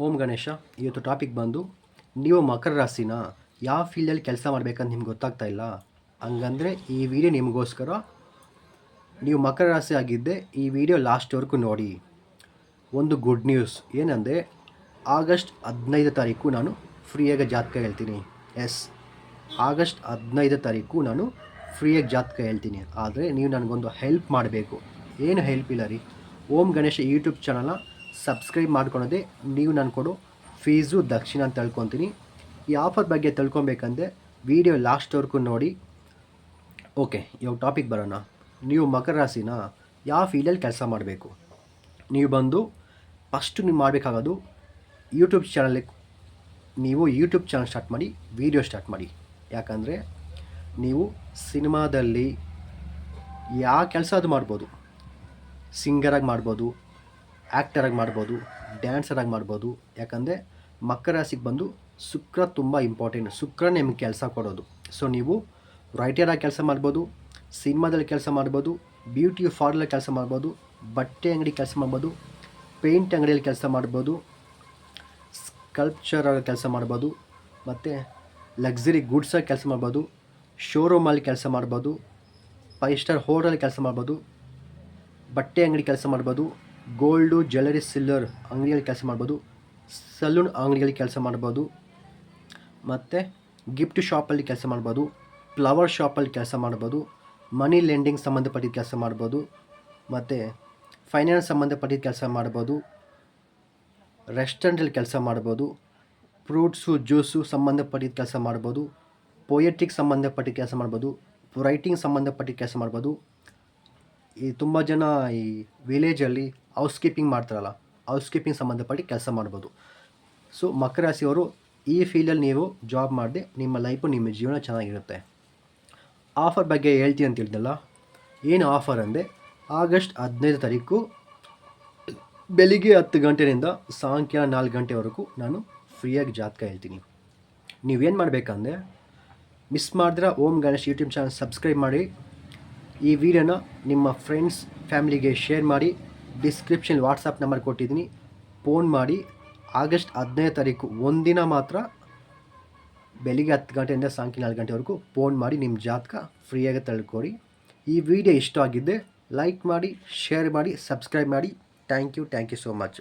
ಓಂ ಗಣೇಶ, ಇವತ್ತು ಟಾಪಿಕ್ ಬಂದು, ನೀವು ಮಕರ ರಾಶಿನ ಯಾವ ಫೀಲ್ಡಲ್ಲಿ ಕೆಲಸ ಮಾಡಬೇಕಂತ ನಿಮ್ಗೆ ಗೊತ್ತಾಗ್ತಾ ಇಲ್ಲ, ಹಂಗಂದರೆ ಈ ವಿಡಿಯೋ ನಿಮಗೋಸ್ಕರ ನೀವು ಮಕರ ರಾಶಿ ಆಗಿದ್ದೆ, ಈ ವಿಡಿಯೋ ಲಾಸ್ಟ್ವರೆಗೂ ನೋಡಿ. ಒಂದು ಗುಡ್ ನ್ಯೂಸ್ ಏನಂದರೆ, ಆಗಸ್ಟ್ ಹದಿನೈದು ತಾರೀಕು ನಾನು ಫ್ರೀಯಾಗಿ ಜಾತಕ ಹೇಳ್ತೀನಿ. ಎಸ್ ಆಗಸ್ಟ್ ಹದಿನೈದು ತಾರೀಕು ನಾನು ಫ್ರೀಯಾಗಿ ಜಾತಕ ಹೇಳ್ತೀನಿ. ಆದರೆ ನೀವು ನನಗೊಂದು ಹೆಲ್ಪ್ ಮಾಡಬೇಕು. ಏನು ಹೆಲ್ಪ್ ಇಲ್ಲ ರೀ? ಓಂ ಗಣೇಶ ಯೂಟ್ಯೂಬ್ ಚಾನಲ್ನ ಸಬ್ಸ್ಕ್ರೈಬ್ ಮಾಡ್ಕೊಳ್ಳೋದೆ ನೀವು ನಾನು ಕೊಡು ಫೀಸು ದಕ್ಷಿಣ ಅಂತ ತಿಳ್ಕೊತೀನಿ. ಈ ಆಫರ್ ಬಗ್ಗೆ ತಿಳ್ಕೊಬೇಕಂದ್ರೆ ವಿಡಿಯೋ ಲಾಸ್ಟ್ವರೆಗೂ ನೋಡಿ. ಓಕೆ ಇವಾಗ ಟಾಪಿಕ್ ಬರೋಣ. ನೀವು ಮಕರ ರಾಶಿನ ಯಾವ ಫೀಲ್ಡಲ್ಲಿ ಕೆಲಸ ಮಾಡಬೇಕು? ನೀವು ಬಂದು ಫಸ್ಟು ನೀವು ಮಾಡಬೇಕಾಗೋದು ಯೂಟ್ಯೂಬ್ ಚಾನಲ್ ನೀವು ಯೂಟ್ಯೂಬ್ ಚಾನಲ್ ಸ್ಟಾರ್ಟ್ ಮಾಡಿ ವಿಡಿಯೋ ಸ್ಟಾರ್ಟ್ ಮಾಡಿ. ಯಾಕಂದರೆ ನೀವು ಸಿನಿಮಾದಲ್ಲಿ ಯಾವ ಕೆಲಸ ಅದು ಮಾಡ್ಬೋದು. ಸಿಂಗರಾಗಿ ಮಾಡ್ಬೋದು ಆ್ಯಕ್ಟರಾಗಿ ಮಾಡ್ಬೋದು ಡ್ಯಾನ್ಸರಾಗಿ ಮಾಡ್ಬೋದು ಯಾಕಂದರೆ ಮಕರ ರಾಶಿಗೆ ಬಂದು ಶುಕ್ರ ತುಂಬ ಇಂಪಾರ್ಟೆಂಟ್ ಶುಕ್ರ ನಿಮ್ಗೆ ಕೆಲಸ ಕೊಡೋದು ಸೊ ನೀವು ರೈಟರಾಗಿ ಕೆಲಸ ಮಾಡ್ಬೋದು ಸಿನಿಮಾದಲ್ಲಿ ಕೆಲಸ ಮಾಡ್ಬೋದು ಬ್ಯೂಟಿ ಪಾರ್ಲರ್ ಕೆಲಸ ಮಾಡ್ಬೋದು ಬಟ್ಟೆ ಅಂಗಡಿ ಕೆಲಸ ಮಾಡ್ಬೋದು ಪೇಂಟ್ ಅಂಗಡಿಯಲ್ಲಿ ಕೆಲಸ ಮಾಡ್ಬೋದು ಸ್ಕಲ್ಪ್ಚರ್ ಕೆಲಸ ಮಾಡ್ಬೋದು ಮತ್ತು ಲಕ್ಸುರಿ ಗುಡ್ಸಾಗಿ ಕೆಲಸ ಮಾಡ್ಬೋದು ಶೋರೂಮಲ್ಲಿ ಕೆಲಸ ಮಾಡ್ಬೋದು ಫೈವ್ ಸ್ಟಾರ್ ಹೋಟೆಲ್ ಕೆಲಸ ಮಾಡ್ಬೋದು ಬಟ್ಟೆ ಅಂಗಡಿ ಕೆಲಸ ಮಾಡ್ಬೋದು ಗೋಲ್ಡು ಜ್ಯುವೆಲರಿ ಸಿಲ್ವರ್ ಅಂಗಡಿಯಲ್ಲಿ ಕೆಲಸ ಮಾಡ್ಬೋದು ಸಲೂನ್ ಅಂಗಡಿಯಲ್ಲಿ ಕೆಲಸ ಮಾಡ್ಬೋದು ಮತ್ತು ಗಿಫ್ಟ್ ಶಾಪಲ್ಲಿ ಕೆಲಸ ಮಾಡ್ಬೋದು ಫ್ಲವರ್ ಶಾಪಲ್ಲಿ ಕೆಲಸ ಮಾಡ್ಬೋದು ಮನಿ ಲೆಂಡಿಂಗ್ ಸಂಬಂಧಪಟ್ಟಿದ್ದ ಕೆಲಸ ಮಾಡ್ಬೋದು ಮತ್ತು ಫೈನಾನ್ಸ್ ಸಂಬಂಧಪಟ್ಟಿದ್ದ ಕೆಲಸ ಮಾಡ್ಬೋದು ರೆಸ್ಟೋರೆಂಟಲ್ಲಿ ಕೆಲಸ ಮಾಡ್ಬೋದು ಫ್ರೂಟ್ಸು ಜ್ಯೂಸು ಸಂಬಂಧಪಟ್ಟಿದ್ದ ಕೆಲಸ ಮಾಡ್ಬೋದು ಪೊಯೆಟಿಕ್ ಸಂಬಂಧಪಟ್ಟಿದ್ದ ಕೆಲಸ ಮಾಡ್ಬೋದು ರೈಟಿಂಗ್ ಸಂಬಂಧಪಟ್ಟಿದ್ದ ಕೆಲಸ ಮಾಡ್ಬೋದು ಈ ತುಂಬ ಜನ ಈ ವಿಲೇಜಲ್ಲಿ ಹೌಸ್ ಕೀಪಿಂಗ್ ಮಾಡ್ತಾರಲ್ಲ ಹೌಸ್ ಕೀಪಿಂಗ್ ಸಂಬಂಧಪಟ್ಟು ಕೆಲಸ ಮಾಡ್ಬೋದು. ಸೊ ಮಕರ ರಾಶಿಯವರು ಈ ಫೀಲ್ಡಲ್ಲಿ ನೀವು ಜಾಬ್ ಮಾಡಿದೆ ನಿಮ್ಮ ಲೈಫು ನಿಮ್ಮ ಜೀವನ ಚೆನ್ನಾಗಿರುತ್ತೆ. ಆಫರ್ ಬಗ್ಗೆ ಹೇಳ್ತೀನಿ ಅಂತ ಹೇಳಿದ್ನಲ್ಲ ಏನು ಆಫರ್ ಅಂದರೆ ಆಗಸ್ಟ್ ಹದಿನೈದು ತಾರೀಕು ಬೆಳಿಗ್ಗೆ ಹತ್ತು ಗಂಟೆಯಿಂದ ಸಾಯಂಕಾಲ ನಾಲ್ಕು ಗಂಟೆವರೆಗೂ ನಾನು ಫ್ರೀಯಾಗಿ ಜಾತಕ ಹೇಳ್ತೀನಿ. ನೀವೇನು ಮಾಡಬೇಕಂದ್ರೆ ಮಿಸ್ ಮಾಡಿದ್ರೆ Om Ganesh YouTube channel subscribe ಮಾಡಿ ಈ ವಿಡಿಯೋನ ನಿಮ್ಮ ಫ್ರೆಂಡ್ಸ್ ಫ್ಯಾಮಿಲಿಗೆ ಶೇರ್ ಮಾಡಿ ಡಿಸ್ಕ್ರಿಪ್ಷನ್ ವಾಟ್ಸಪ್ ನಂಬರ್ ಕೊಟ್ಟಿದ್ದೀನಿ. ಫೋನ್ ಮಾಡಿ, ಆಗಸ್ಟ್ ಹದಿನೈದು ತಾರೀಕು ಒಂದಿನ ಮಾತ್ರ ಬೆಳಿಗ್ಗೆ ಹತ್ತು ಗಂಟೆಯಿಂದ ಸಾಯಂಕಾಲ ನಾಲ್ಕು ಗಂಟೆವರೆಗೂ ಫೋನ್ ಮಾಡಿ ನಿಮ್ಮ ಜಾತಕ ಫ್ರೀಯಾಗಿ ತಳ್ಕೊಡಿ. ಈ ವಿಡಿಯೋ ಇಷ್ಟ ಆಗಿದ್ದೆ ಲೈಕ್ ಮಾಡಿ ಶೇರ್ ಮಾಡಿ ಸಬ್ಸ್ಕ್ರೈಬ್ ಮಾಡಿ. Thank you thank you so much